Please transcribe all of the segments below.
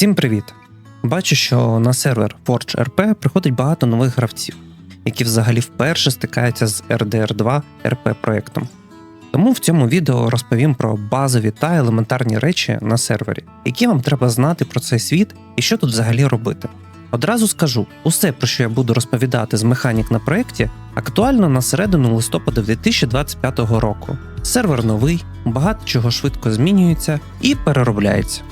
Всім привіт! Бачу, що на сервер Forge RP приходить багато нових гравців, які взагалі вперше стикаються з RDR2 RP проєктом. Тому в цьому відео розповім про базові та елементарні речі на сервері, які вам треба знати про цей світ і що тут взагалі робити. Одразу скажу, усе, про що я буду розповідати з механік на проєкті, актуально на середину листопада 2025 року. Сервер новий, багато чого швидко змінюється і переробляється.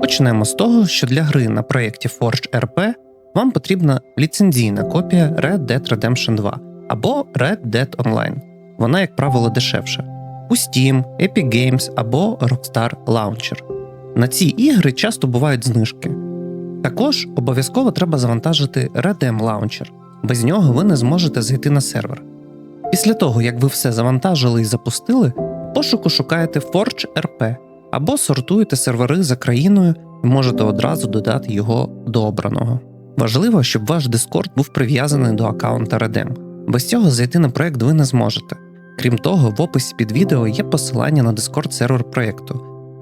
Почнемо з того, що для гри на проєкті Forge RP вам потрібна ліцензійна копія Red Dead Redemption 2 або Red Dead Online. Вона, як правило, дешевша. У Steam, Epic Games або Rockstar Launcher. На ці ігри часто бувають знижки. Також обов'язково треба завантажити Redem Launcher. Без нього ви не зможете зайти на сервер. Після того, як ви все завантажили і запустили, пошуку шукаєте Forge RP або сортуєте сервери за країною і можете одразу додати його до обраного. Важливо, щоб ваш Discord був прив'язаний до аккаунта Redem. Без цього зайти на проект ви не зможете. Крім того, в описі під відео є посилання на Discord сервер проєкту,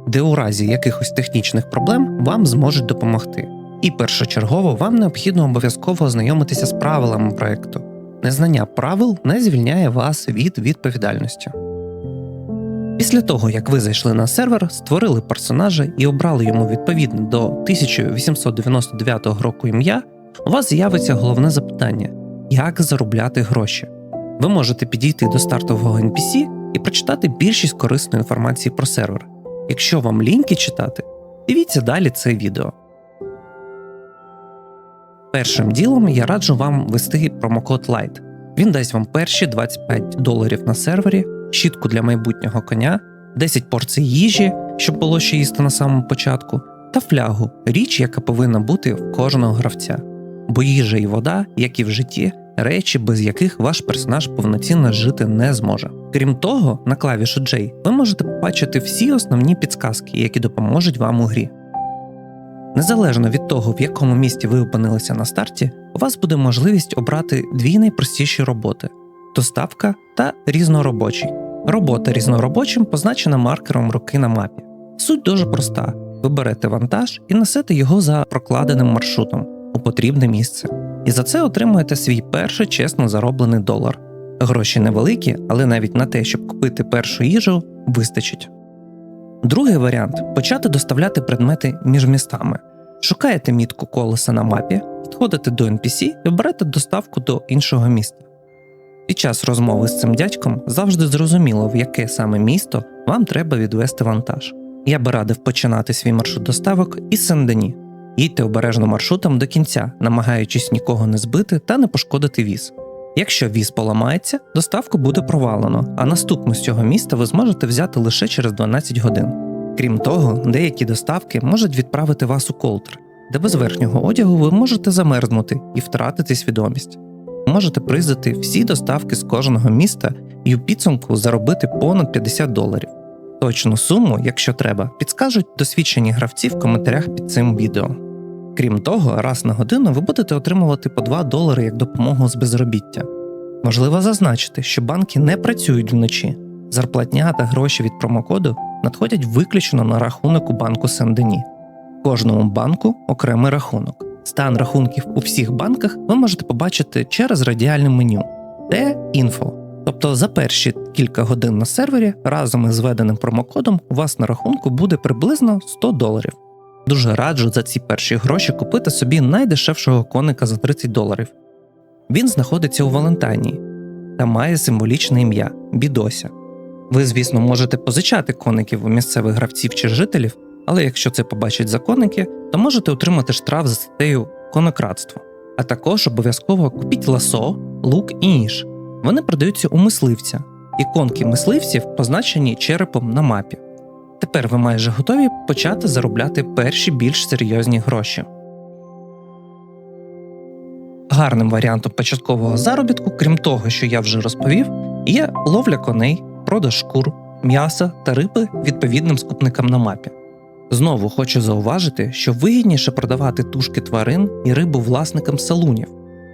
де у разі якихось технічних проблем вам зможуть допомогти. І першочергово вам необхідно обов'язково ознайомитися з правилами проєкту. Незнання правил не звільняє вас від відповідальності. Після того, як ви зайшли на сервер, створили персонажа і обрали йому відповідне до 1899 року ім'я, у вас з'явиться головне запитання: як заробляти гроші. Ви можете підійти до стартового NPC і прочитати більшість корисної інформації про сервер. Якщо вам ліньки читати, дивіться далі це відео. Першим ділом я раджу вам ввести промокод LIGHT. Він дасть вам перші 25 доларів на сервері, щітку для майбутнього коня, 10 порцій їжі, щоб було ще їсти на самому початку, та флягу річ, яка повинна бути в кожного гравця. Бо їжа і вода, як і в житті, речі, без яких ваш персонаж повноцінно жити не зможе. Крім того, на клавішу J ви можете побачити всі основні підсказки, які допоможуть вам у грі. Незалежно від того, в якому місті ви опинилися на старті, у вас буде можливість обрати дві найпростіші роботи доставка та різноробочий. Робота різноробочим позначена маркером руки на мапі. Суть дуже проста: ви берете вантаж і несете його за прокладеним маршрутом у потрібне місце. І за це отримуєте свій перший чесно зароблений долар. Гроші невеликі, але навіть на те, щоб купити першу їжу, вистачить. Другий варіант почати доставляти предмети між містами. Шукаєте мітку колеса на мапі, підходите до NPC і берете доставку до іншого міста. Під час розмови з цим дядьком завжди зрозуміло, в яке саме місто вам треба відвести вантаж. Я би радив починати свій маршрут доставок із Сен-Дені. Їдьте обережно маршрутом до кінця, намагаючись нікого не збити та не пошкодити віз. Якщо віз поламається, доставку буде провалено, а наступну з цього міста ви зможете взяти лише через 12 годин. Крім того, деякі доставки можуть відправити вас у колтр, де без верхнього одягу ви можете замерзнути і втратити свідомість. Можете приздати всі доставки з кожного міста і у підсумку заробити понад 50 доларів. Точну суму, якщо треба, підскажуть досвідчені гравці в коментарях під цим відео. Крім того, раз на годину ви будете отримувати по 2 долари як допомогу з безробіття. Можливо зазначити, що банки не працюють вночі. Зарплатня та гроші від промокоду надходять виключно на рахунок у банку Сен-Дені. Кожному банку окремий рахунок. Стан рахунків у всіх банках ви можете побачити через радіальне меню Те інфо. Тобто за перші кілька годин на сервері разом із введеним промокодом у вас на рахунку буде приблизно 100 доларів. Дуже раджу за ці перші гроші купити собі найдешевшого коника за 30 доларів. Він знаходиться у Валентайнії та має символічне ім'я Бідося. Ви, звісно, можете позичати коників у місцевих гравців чи жителів, але якщо це побачать законники, то можете отримати штраф за статтею конократство. А також обов'язково купіть ласо, лук і ніж. Вони продаються у мисливця, іконки мисливців позначені черепом на мапі. Тепер ви майже готові почати заробляти перші більш серйозні гроші. Гарним варіантом початкового заробітку, крім того, що я вже розповів, є ловля коней, продаж шкур, м'яса та риби відповідним скупникам на мапі. Знову хочу зауважити, що вигідніше продавати тушки тварин і рибу власникам салунів,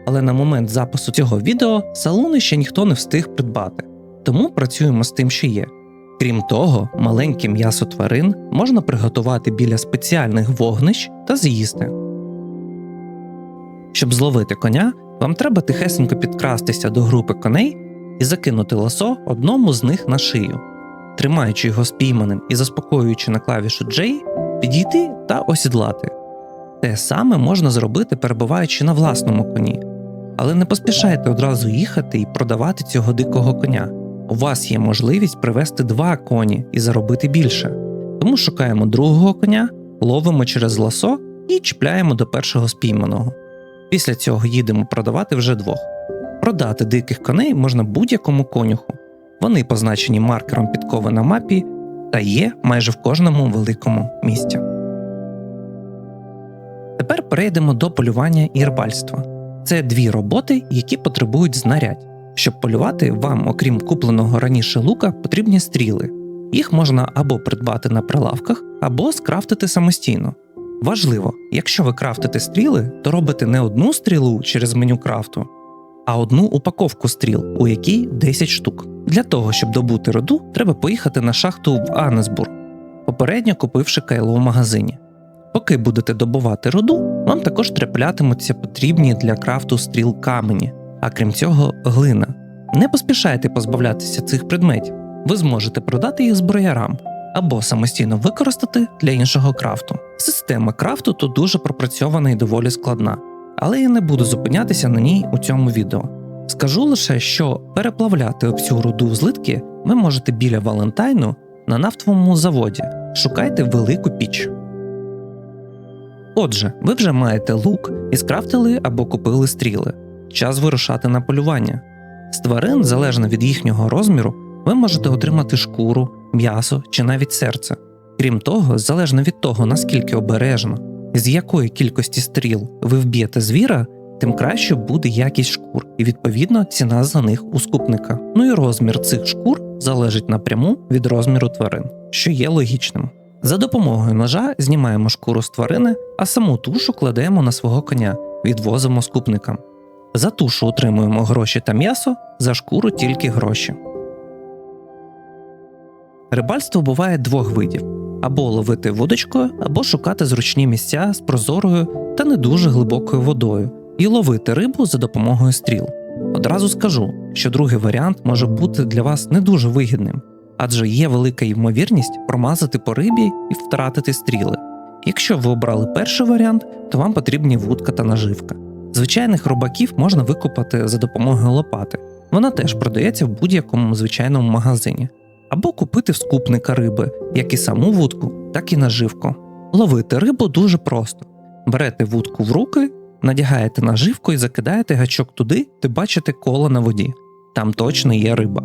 але на момент запису цього відео салуни ще ніхто не встиг придбати, тому працюємо з тим, що є. Крім того, маленьке м'ясо тварин можна приготувати біля спеціальних вогнищ та з'їсти. Щоб зловити коня, вам треба тихесенько підкрастися до групи коней і закинути ласо одному з них на шию. Тримаючи його спійманим і заспокоюючи на клавішу J, підійти та осідлати. Те саме можна зробити, перебуваючи на власному коні. Але не поспішайте одразу їхати і продавати цього дикого коня. У вас є можливість привезти два коні і заробити більше. Тому шукаємо другого коня, ловимо через ласо і чіпляємо до першого спійманого. Після цього їдемо продавати вже двох. Продати диких коней можна будь-якому конюху. Вони позначені маркером підкови на мапі та є майже в кожному великому місті. Тепер перейдемо до полювання і рибальства. Це дві роботи, які потребують знарядь. Щоб полювати, вам, окрім купленого раніше лука, потрібні стріли. Їх можна або придбати на прилавках, або скрафтити самостійно. Важливо, якщо ви крафтите стріли, то робите не одну стрілу через меню крафту, а одну упаковку стріл, у якій 10 штук. Для того, щоб добути роду, треба поїхати на шахту в Анесбург, попередньо купивши кайло в магазині. Поки будете добувати руду, вам також траплятимуться потрібні для крафту стріл камені, а крім цього, глина. Не поспішайте позбавлятися цих предметів, ви зможете продати їх зброярам або самостійно використати для іншого крафту. Система крафту тут дуже пропрацьована і доволі складна, але я не буду зупинятися на ній у цьому відео. Скажу лише, що переплавляти всю руду в злитки ви можете біля Валентайну на нафтовому заводі. Шукайте велику піч. Отже, ви вже маєте лук і скрафтили або купили стріли. Час вирушати на полювання. З тварин, залежно від їхнього розміру, ви можете отримати шкуру, м'ясо чи навіть серце. Крім того, залежно від того, наскільки обережно, з якої кількості стріл ви вб'єте звіра, тим краще буде якість шкур і відповідно ціна за них у скупника. Ну і розмір цих шкур залежить напряму від розміру тварин, що є логічним. За допомогою ножа знімаємо шкуру з тварини, а саму тушу кладемо на свого коня, відвозимо скупникам. За тушу отримуємо гроші та м'ясо, за шкуру тільки гроші. Рибальство буває двох видів: або ловити водочкою, або шукати зручні місця з прозорою та не дуже глибокою водою, і ловити рибу за допомогою стріл. Одразу скажу, що другий варіант може бути для вас не дуже вигідним, адже є велика ймовірність промазати по рибі і втратити стріли. Якщо ви обрали перший варіант, то вам потрібні вудка та наживка. Звичайних рибаків можна викупати за допомогою лопати. Вона теж продається в будь-якому звичайному магазині. Або купити в скупника риби, як і саму вудку, так і наживку. Ловити рибу дуже просто: берете вудку в руки, надягаєте наживку і закидаєте гачок туди, де бачите коло на воді. Там точно є риба.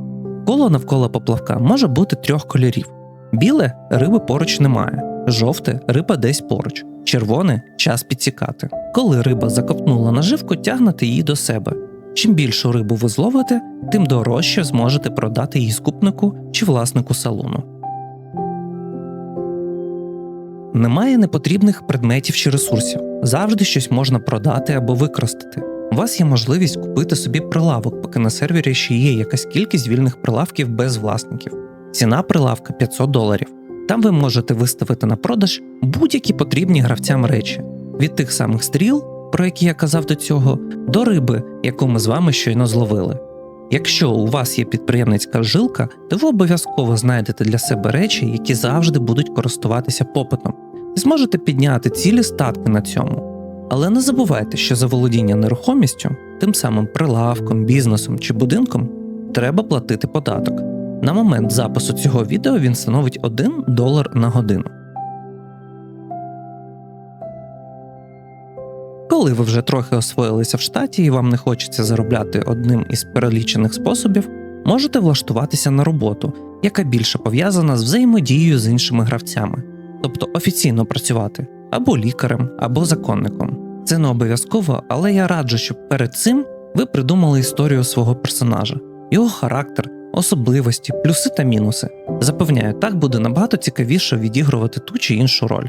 Коло навколо поплавка може бути трьох кольорів: біле риби поруч немає, жовте риба десь поруч, червоне час підсікати. Коли риба закопнула наживку, тягнете її до себе. Чим більшу рибу ви зловите, тим дорожче зможете продати її скупнику чи власнику салону. Немає непотрібних предметів чи ресурсів. Завжди щось можна продати або використати. У вас є можливість купити собі прилавок, поки на сервері ще є якась кількість вільних прилавків без власників. Ціна прилавка 500 доларів. Там ви можете виставити на продаж будь-які потрібні гравцям речі від тих самих стріл, про які я казав до цього, до риби, яку ми з вами щойно зловили. Якщо у вас є підприємницька жилка, то ви обов'язково знайдете для себе речі, які завжди будуть користуватися попитом, і зможете підняти цілі статки на цьому. Але не забувайте, що за володіння нерухомістю, тим самим прилавком, бізнесом чи будинком, треба платити податок. На момент запису цього відео він становить 1 долар на годину. Коли ви вже трохи освоїлися в штаті і вам не хочеться заробляти одним із перелічених способів, можете влаштуватися на роботу, яка більше пов'язана з взаємодією з іншими гравцями, тобто офіційно працювати або лікарем, або законником. Це не обов'язково, але я раджу, щоб перед цим ви придумали історію свого персонажа, його характер, особливості, плюси та мінуси. Запевняю, так буде набагато цікавіше відігрувати ту чи іншу роль.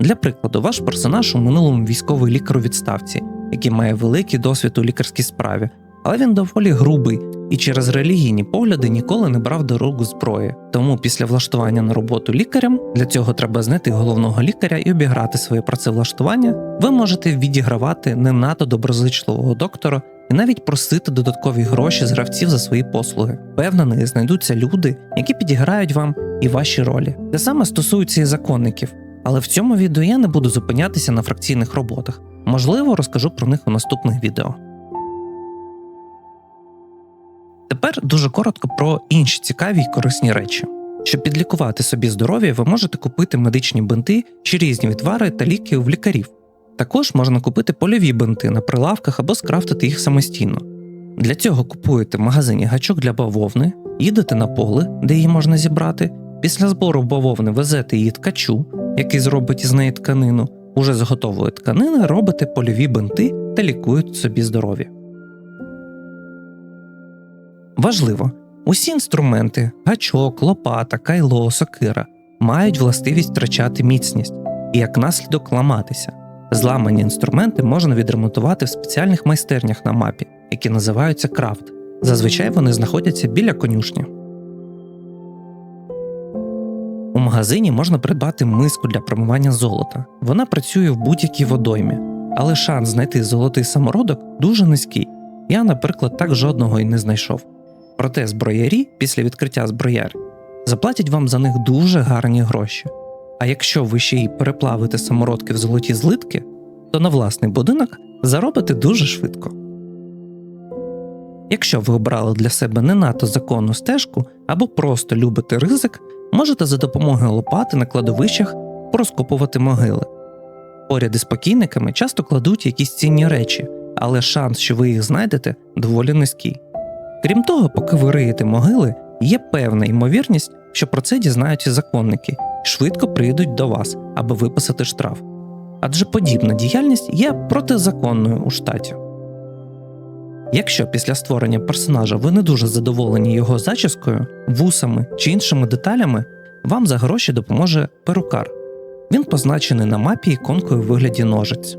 Для прикладу, ваш персонаж у минулому військовий лікар у відставці, який має великий досвід у лікарській справі, але він доволі грубий і через релігійні погляди ніколи не брав до рук зброї. Тому після влаштування на роботу лікарем для цього треба знайти головного лікаря і обіграти своє працевлаштування. Ви можете відігравати не надто доброзичливого доктора і навіть просити додаткові гроші з гравців за свої послуги. Впевнений, знайдуться люди, які підіграють вам і ваші ролі. Те саме стосується і законників. Але в цьому відео я не буду зупинятися на фракційних роботах. Можливо, розкажу про них у наступних відео. Тепер дуже коротко про інші цікаві й корисні речі. Щоб підлікувати собі здоров'я, ви можете купити медичні бинти чи різні відвари та ліки в лікарів. Також можна купити польові бинти на прилавках або скрафтити їх самостійно. Для цього купуєте в магазині гачок для бавовни, їдете на поле, де її можна зібрати. Після збору бавовни везете її ткачу, який зробить із неї тканину. Уже з готової тканини робите польові бинти та лікуєте собі здоров'я. Важливо, усі інструменти гачок, лопата, кайло, сокира мають властивість втрачати міцність і як наслідок ламатися. Зламані інструменти можна відремонтувати в спеціальних майстернях на мапі, які називаються крафт. Зазвичай вони знаходяться біля конюшні. У магазині можна придбати миску для промивання золота. Вона працює в будь-якій водоймі, але шанс знайти золотий самородок дуже низький. Я, наприклад, так жодного і не знайшов. Проте зброярі після відкриття зброяр заплатять вам за них дуже гарні гроші. А якщо ви ще й переплавите самородки в золоті злитки, то на власний будинок заробите дуже швидко. Якщо ви обрали для себе не надто законну стежку або просто любите ризик, можете за допомогою лопати на кладовищах порозкопувати могили. Поряд із покійниками часто кладуть якісь цінні речі, але шанс, що ви їх знайдете, доволі низький. Крім того, поки ви риєте могили, є певна ймовірність, що про це дізнаються законники і швидко прийдуть до вас, аби виписати штраф. Адже подібна діяльність є протизаконною у штаті. Якщо після створення персонажа ви не дуже задоволені його зачіскою, вусами чи іншими деталями, вам за гроші допоможе перукар. Він позначений на мапі іконкою у вигляді ножиць.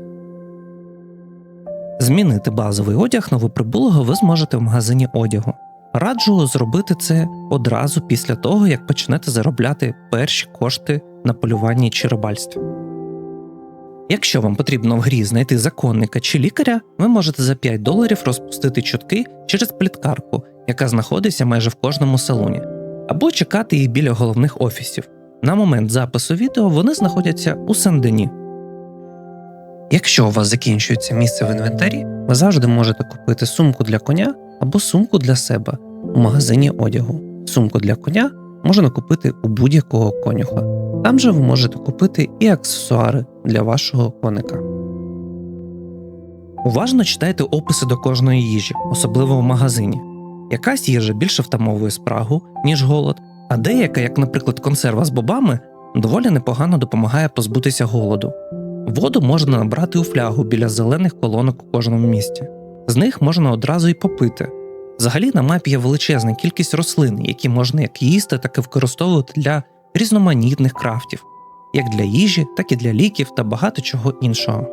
Змінити базовий одяг новоприбулого ви зможете в магазині одягу. Раджу зробити це одразу після того, як почнете заробляти перші кошти на полюванні чи рибальстві. Якщо вам потрібно в грі знайти законника чи лікаря, ви можете за 5 доларів розпустити чутки через пліткарку, яка знаходиться майже в кожному салоні, або чекати їх біля головних офісів. На момент запису відео вони знаходяться у Сен-Дені. Якщо у вас закінчується місце в інвентарі, ви завжди можете купити сумку для коня або сумку для себе у магазині одягу. Сумку для коня можна купити у будь-якого конюха. Там же ви можете купити і аксесуари для вашого коника. Уважно читайте описи до кожної їжі, особливо в магазині. Якась їжа більше втамовує спрагу, ніж голод, а деяка, як, наприклад, консерва з бобами, доволі непогано допомагає позбутися голоду. Воду можна набрати у флягу біля зелених колонок у кожному місті. З них можна одразу й попити. Взагалі на мапі є величезна кількість рослин, які можна як їсти, так і використовувати для різноманітних крафтів, як для їжі, так і для ліків та багато чого іншого.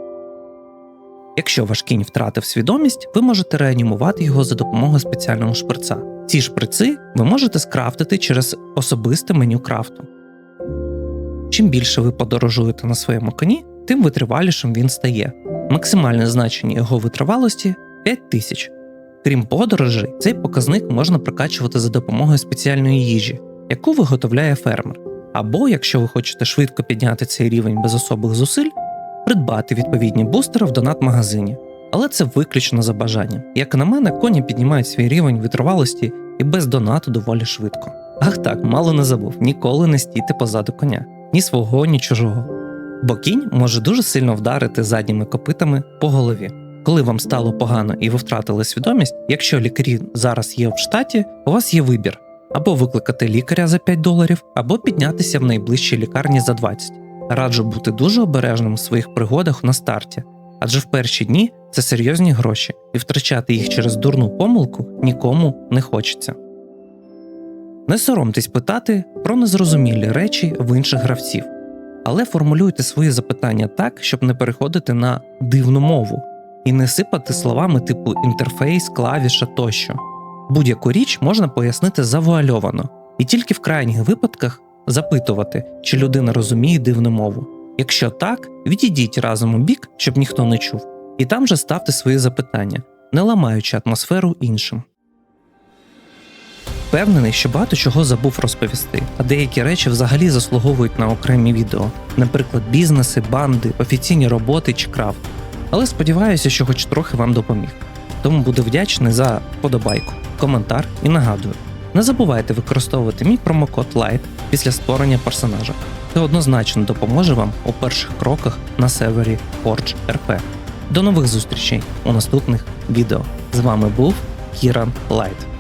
Якщо ваш кінь втратив свідомість, ви можете реанімувати його за допомогою спеціального шприца. Ці шприци ви можете скрафтити через особисте меню крафту. Чим більше ви подорожуєте на своєму коні, тим витривалішим він стає. Максимальне значення його витривалості 5000. Крім подорожей, цей показник можна прокачувати за допомогою спеціальної їжі, яку виготовляє фермер. Або, якщо ви хочете швидко підняти цей рівень без особих зусиль, придбати відповідні бустери в донат-магазині. Але це виключно за бажанням. Як на мене, коні піднімають свій рівень витривалості і без донату доволі швидко. Ах так, мало не забув, ніколи не стійте позаду коня, ні свого, ні чужого. Бо кінь може дуже сильно вдарити задніми копитами по голові. Коли вам стало погано і ви втратили свідомість, якщо лікарі зараз є в штаті, у вас є вибір або викликати лікаря за 5 доларів, або піднятися в найближчій лікарні за 20. Раджу бути дуже обережним у своїх пригодах на старті, адже в перші дні це серйозні гроші, і втрачати їх через дурну помилку нікому не хочеться. Не соромтесь питати про незрозумілі речі в інших гравців, але формулюйте свої запитання так, щоб не переходити на дивну мову. і не сипати словами типу інтерфейс, клавіша тощо. Будь-яку річ можна пояснити завуальовано, і тільки в крайніх випадках запитувати, чи людина розуміє дивну мову. Якщо так, відійдіть разом у бік, щоб ніхто не чув, і там же ставте свої запитання, не ламаючи атмосферу іншим. Впевнений, що багато чого забув розповісти, а деякі речі взагалі заслуговують на окремі відео, наприклад, бізнеси, банди, офіційні роботи чи крафт. Але сподіваюся, що хоч трохи вам допоміг. Тому буду вдячний за подобайку, коментар і нагадую: не забувайте використовувати мій промокод LIGHT після створення персонажа. Це однозначно допоможе вам у перших кроках на сервері Forge RP. До нових зустрічей у наступних відео. З вами був Кіран Лайт.